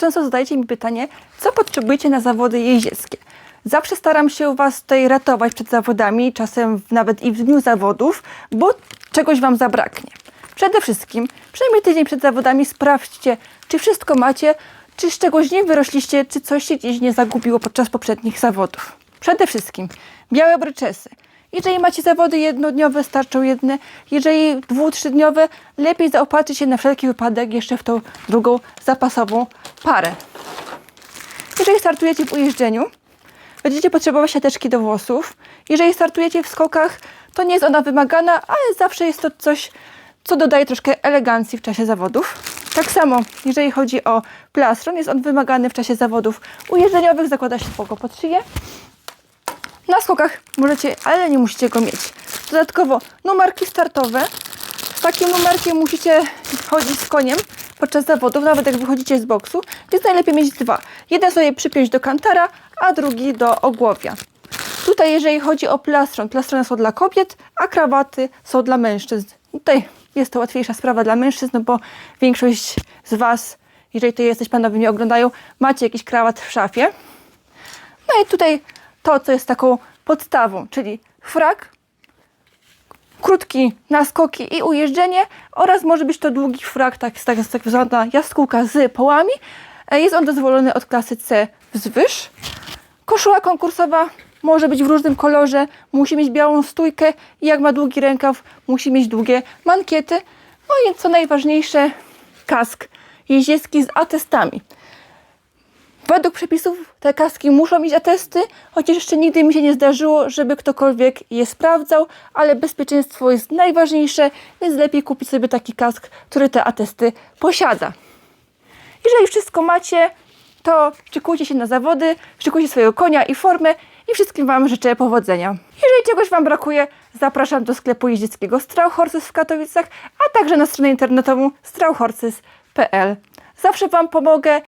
Często zadajecie mi pytanie, co potrzebujecie na zawody jeździeckie. Zawsze staram się Was tutaj ratować przed zawodami, czasem nawet i w dniu zawodów, bo czegoś Wam zabraknie. Przede wszystkim, przynajmniej tydzień przed zawodami sprawdźcie, czy wszystko macie, czy z czegoś nie wyrośliście, czy coś się gdzieś nie zagubiło podczas poprzednich zawodów. Przede wszystkim białe bryczesy. Jeżeli macie zawody jednodniowe, starczą jedne. Jeżeli dwu, trzydniowe, lepiej zaopatrzyć się na wszelki wypadek jeszcze w tą drugą zapasową parę. Jeżeli startujecie w ujeżdżeniu, będziecie potrzebować siateczki do włosów. Jeżeli startujecie w skokach, to nie jest ona wymagana, ale zawsze jest to coś, co dodaje troszkę elegancji w czasie zawodów. Tak samo, jeżeli chodzi o plastron, jest on wymagany w czasie zawodów ujeżdżeniowych, zakłada się spoko pod szyję. Na skokach możecie, ale nie musicie go mieć. Dodatkowo numerki startowe. Z takim numerkiem musicie chodzić z koniem podczas zawodów, nawet jak wychodzicie z boksu, więc najlepiej mieć dwa. Jeden sobie przypiąć do kantara, a drugi do ogłowia. Tutaj jeżeli chodzi o plastron, plastrony są dla kobiet, a krawaty są dla mężczyzn. Tutaj jest to łatwiejsza sprawa dla mężczyzn, no bo większość z Was, jeżeli to jesteś panowie mnie oglądają, macie jakiś krawat w szafie. No i tutaj to, co jest taką podstawą, czyli frak, krótki naskoki i ujeżdżenie oraz może być to długi frak, tak, tak, tak zwana jaskółka z połami. E, Jest on dozwolony od klasy C wzwyż. Koszula konkursowa może być w różnym kolorze, musi mieć białą stójkę i jak ma długi rękaw, musi mieć długie mankiety. No i co najważniejsze, kask jeździecki z atestami. Według przepisów te kaski muszą mieć atesty, chociaż jeszcze nigdy mi się nie zdarzyło, żeby ktokolwiek je sprawdzał, ale bezpieczeństwo jest najważniejsze, więc lepiej kupić sobie taki kask, który te atesty posiada. Jeżeli wszystko macie, to szykujcie się na zawody, szykujcie swojego konia i formę i wszystkim Wam życzę powodzenia. Jeżeli czegoś Wam brakuje, zapraszam do sklepu jeździeckiego Strau Horses w Katowicach, a także na stronę internetową strauhorses.pl. Zawsze Wam pomogę